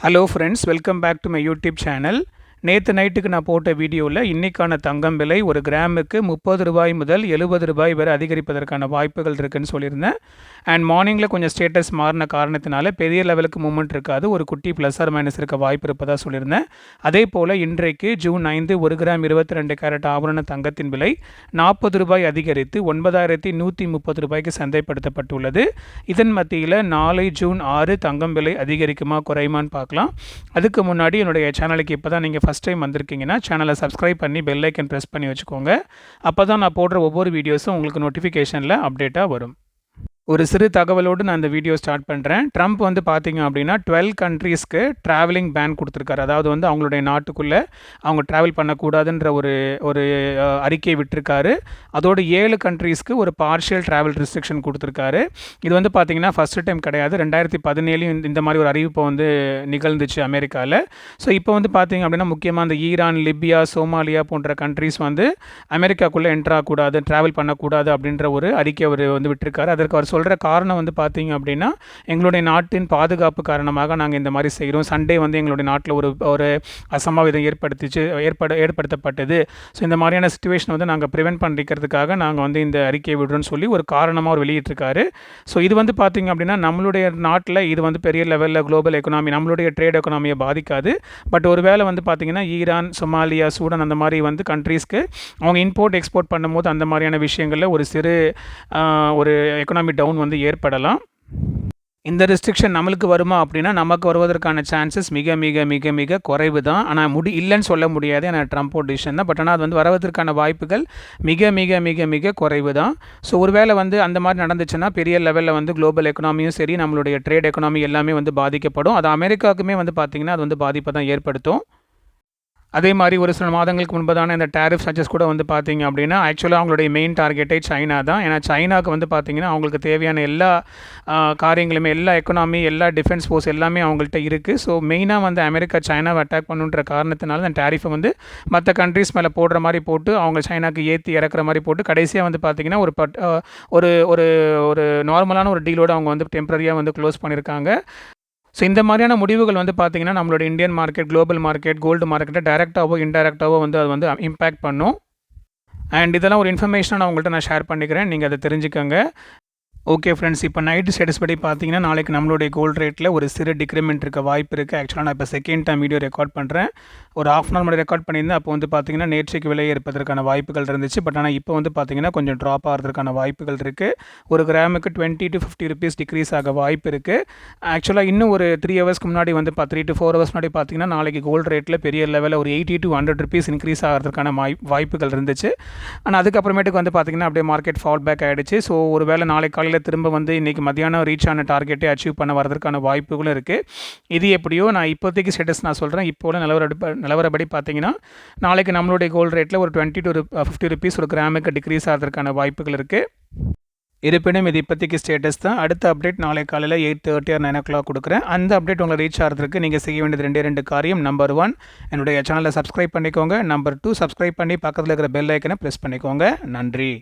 Hello friends, welcome back to my YouTube channel. நேற்று நைட்டுக்கு நான் போட்ட வீடியோவில் இன்றைக்கான தங்கம் விலை ஒரு கிராமுக்கு முப்பது ரூபாய் முதல் எழுபது ரூபாய் வரை அதிகரிப்பதற்கான வாய்ப்புகள் இருக்குதுன்னு சொல்லியிருந்தேன். அண்ட் மார்னிங்கில் கொஞ்சம் ஸ்டேட்டஸ் மாறின காரணத்தினால பெரிய லெவலுக்கு மூமெண்ட் இருக்காது. ஒரு குட்டி ப்ளஸ் ஆர் மைனஸ் இருக்க வாய்ப்பு இருப்பதாக சொல்லியிருந்தேன். அதே போல் இன்றைக்கு ஜூன் ஐந்து ஒரு கிராம் இருபத்தி ரெண்டு கேரட் ஆபரண தங்கத்தின் விலை நாற்பது ரூபாய் அதிகரித்து ஒன்பதாயிரத்தி நூற்றி முப்பது ரூபாய்க்கு சந்தைப்படுத்தப்பட்டுள்ளது. இதன் மத்தியில் நாளை ஜூன் ஆறு தங்கம் விலை அதிகரிக்குமா குறையுமான்னு பார்க்கலாம். அதுக்கு முன்னாடி என்னுடைய சேனலுக்கு இப்போ தான் நீங்கள் ஃபஸ்ட் டைம் வந்திருக்கீங்கன்னா சேனலை சப்ஸ்கிரைப் பண்ணி பெல் ஐக்கன் ப்ரெஸ் பண்ணி வச்சுக்கோங்க. அப்போ தான் நான் போடுற ஒவ்வொரு வீடியோஸும் உங்களுக்கு நோட்டிஃபிகேஷனில் அப்டேட்டாக வரும். ஒரு சிறு தகவலோடு நான் இந்த வீடியோ ஸ்டார்ட் பண்ணுறேன் ட்ரம்ப் வந்து பார்த்தீங்க அப்படின்னா டுவெல் கண்ட்ரீஸ்க்கு ட்ராவலிங் பேன் கொடுத்துருக்காரு. அதாவது வந்து அவங்களுடைய நாட்டுக்குள்ளே அவங்க ட்ராவல் பண்ணக்கூடாதுன்ற ஒரு ஒரு அறிக்கையை விட்டுருக்காரு. அதோட அதோடு ஏழு கண்ட்ரீஸ்க்கு ஒரு பார்ஷியல் ட்ராவல் ரெஸ்ட்ரிக்ஷன் கொடுத்துருக்காரு. இது வந்து பார்த்தீங்கன்னா ஃபஸ்ட்டு டைம் கிடையாது. ரெண்டாயிரத்தி பதினேழையும் இந்த- மாதிரி ஒரு அறிவிப்பு வந்து நிகழ்ந்துச்சு அமெரிக்காவில் ஸோ இப்போ வந்து பார்த்தீங்க அப்படின்னா முக்கியமாக அந்த ஈரான் லிபியா சோமாலியா போன்ற கண்ட்ரீஸ் வந்து அமெரிக்காக்குள்ளே என்ட்ராகக்கூடாது ட்ராவல் பண்ணக்கூடாது அப்படின்ற ஒரு அறிக்கை அவர் வந்து விட்டுருக்காரு. அதற்கு அவர் சொல்கிற காரணம் வந்து பார்த்தீங்க அப்படின்னா எங்களுடைய நாட்டின் பாதுகாப்பு காரணமாக நாங்கள் இந்த மாதிரி செய்கிறோம் சண்டே வந்து எங்களுடைய நாட்டில் ஒரு ஒரு அசம்பாவிதம் ஏற்படுத்திச்சு ஏற்பட ஏற்படுத்தப்பட்டது. ஸோ இந்த மாதிரியான சுச்சுவேஷன் வந்து நாங்கள் ப்ரிவென்ட் பண்ணிக்கிறதுக்காக நாங்கள் வந்து இந்த அறிக்கையை விடுறோம்னு சொல்லி ஒரு காரணமாக அவர் வெளியிட்டிருக்காரு. ஸோ இது வந்து பார்த்தீங்க அப்படின்னா நம்மளுடைய நாட்டில் இது வந்து பெரிய லெவலில் குளோபல் எக்கனாமி நம்மளுடைய ட்ரேட் எக்கனாமியை பாதிக்காது. பட் ஒருவேளை வந்து பார்த்தீங்கன்னா ஈரான் சொமாலியா சூடான் அந்த மாதிரி வந்து கண்ட்ரீஸ்க்கு அவங்க இம்போர்ட் எக்ஸ்போர்ட் பண்ணும்போது அந்த மாதிரியான விஷயங்களில் ஒரு சிறு ஒரு எக்கனாமி டவுன் வந்து ஏற்படலாம். இந்த ரெஸ்ட்ரிக்ஷன் நம்மளுக்கு வருமா அப்படின்னா நமக்கு வருவதற்கான சான்சஸ் மிக மிக மிக மிக குறைவு தான் ஆனால் முடி இல்லைன்னு சொல்ல முடியாது. ஏன்னா ட்ரம்ப்போட டிசிஷன் தான். பட் ஆனால் அது வந்து வரவதற்கான வாய்ப்புகள் மிக மிக மிக மிக குறைவு தான் ஸோ ஒருவேளை வந்து அந்த மாதிரி நடந்துச்சுன்னா பெரிய லெவலில் வந்து குளோபல் எக்கனாமியும் சரி நம்மளுடைய ட்ரேட் எக்கனாமி எல்லாமே வந்து பாதிக்கப்படும். அது அமெரிக்காவுக்குமே வந்து பார்த்திங்கன்னா அது வந்து பாதிப்பை தான் ஏற்படுத்தும். அதே மாதிரி ஒரு சில மாதங்களுக்கு முன்பதான இந்த டேரிஃப் சர்ச்சஸ் கூட வந்து பார்த்தீங்க அப்படின்னா ஆக்சுவலாக அவங்களுடைய மெயின் டார்கெட்டே சைனா தான். ஏன்னா சைனாக்கு வந்து பார்த்தீங்கன்னா அவங்களுக்கு தேவையான எல்லா காரியங்களுமே எல்லா எக்கனாமி எல்லா டிஃபென்ஸ் ஃபோர்ஸ் எல்லாமே அவங்கள்ட்ட இருக்குது ஸோ மெயினாக வந்து அமெரிக்கா சைனாவை அட்டாக் பண்ணுன்ற காரணத்தினால அந்த டேரிஃபை வந்து மற்ற கண்ட்ரீஸ் மேலே போடுற மாதிரி போட்டு அவங்க சைனாக்கு ஏற்றி இறக்குற மாதிரி போட்டு கடைசியாக வந்து பார்த்தீங்கன்னா ஒரு பட் ஒரு ஒரு ஒரு நார்மலான ஒரு டீலோடு அவங்க வந்து டெம்பரரியாக வந்து க்ளோஸ் பண்ணியிருக்காங்க ஸோ இந்த மாதிரியான முடிவுகள் வந்து பார்த்தீங்கன்னா நம்மளோட Indian market global market gold மார்க்கெட்டை டைரெக்டாகவோ இன்டெரக்டாகவோ வந்து அது வந்து இம்பேக்ட் பண்ணும். அண்ட் இதெல்லாம் ஒரு இன்ஃபர்மேஷனாக நான் உங்கள்கிட்ட நான் ஷேர் பண்ணிக்கிறேன். நீங்கள் அதை தெரிஞ்சுக்கோங்க. ஓகே ஃப்ரெண்ட்ஸ் இப்போ நைட்டு ஸ்டேட்டஸ் படி பார்த்தீங்கன்னா நாளைக்கு நம்மளுடைய கோல்டு ரேட்டில் ஒரு சிறு டிக்ரிமெண்ட் இருக்க வாய்ப்பு இருக்குது ஆக்சுவலாக நான் இப்போ செகண்ட் டைம் வீடியோ ரெக்கார்ட் பண்ணுறேன் ஒரு ஆஃப் அன் ஹவர் ரெக்கார்ட் பண்ணியிருந்தேன். அப்போ வந்து பார்த்தீங்கன்னா நேற்றுக்கு விலை ஏற்பதற்கான வாய்ப்புகள் இருந்துச்சு. பட் ஆனால் இப்போ வந்து பார்த்தீங்கன்னா கொஞ்சம் ட்ராப் ஆகிறதுக்கான வாய்ப்புகள் இருக்குது ஒரு கிராமுக்கு twenty to fifty rupees decrease ஆக வாய்ப்பு இருக்குது ஆக்சுவலாக இன்னும் ஒரு த்ரீ ஹவர்ஸ்க்கு முன்னாடி வந்து த்ரீ டு ஃபோர் ஹவர்ஸ் முன்னாடி பார்த்தீங்கன்னா நாளைக்கு கோல்டு ரேட்டில் பெரிய லெவலில் ஒரு eighty to hundred rupees increase ஆகிறதுக்கான வாய் வாய்ப்புகள் இருந்துச்சு. ஆனால் அதுக்கப்புறமேட்டுக்கு வந்து பார்த்தீங்கன்னா அப்படியே மார்க்கெட் ஃபால் பேக் ஆகிடுச்சு ஸோ ஒரு வேளை நாளைக்கு காலையில் திரும்ப வந்து இன்றைக்கி மத்தியானம் ரீச் ஆன டார்கெட்டை அச்சீவ் பண்ண வரதுக்கான வாய்ப்புகளும் இருக்குது இது எப்படியோ நான் இப்போதைக்கு ஸ்டேட்டஸ் நான் சொல்கிறேன் இப்போ உள்ள நிலவரப்படி நிலவரப்படி பார்த்தீங்கன்னா நாளைக்கு நம்மளுடைய கோல்டு ரேட்டில் ஒரு டுவெண்ட்டி டு ஃபிஃப்டி ருபீஸ் ஒரு கிராமுக்கு டிக்ரீஸ் ஆகிறதுக்கான வாய்ப்புகள் இருக்குது இருப்பினும் இது இப்போதைக்கு ஸ்டேட்டஸ் தான். அடுத்த அப்டேட் நாளை காலையில் eight thirty or nine o'clock கொடுக்குறேன். அந்த அப்டேட் உங்களை ரீச் ஆகிறதுக்கு நீங்கள் செய்ய வேண்டியது ரெண்டே ரெண்டு காரியம். நம்பர் ஒன் என்னுடைய சேனலை சப்ஸ்கிரைப் பண்ணிக்கோங்க. நம்பர் டூ சப்ஸ்கிரைப் பண்ணி பக்கத்தில் இருக்கிற பெல் ஐக்கனை ப்ரெஸ் பண்ணிக்கோங்க. நன்றி.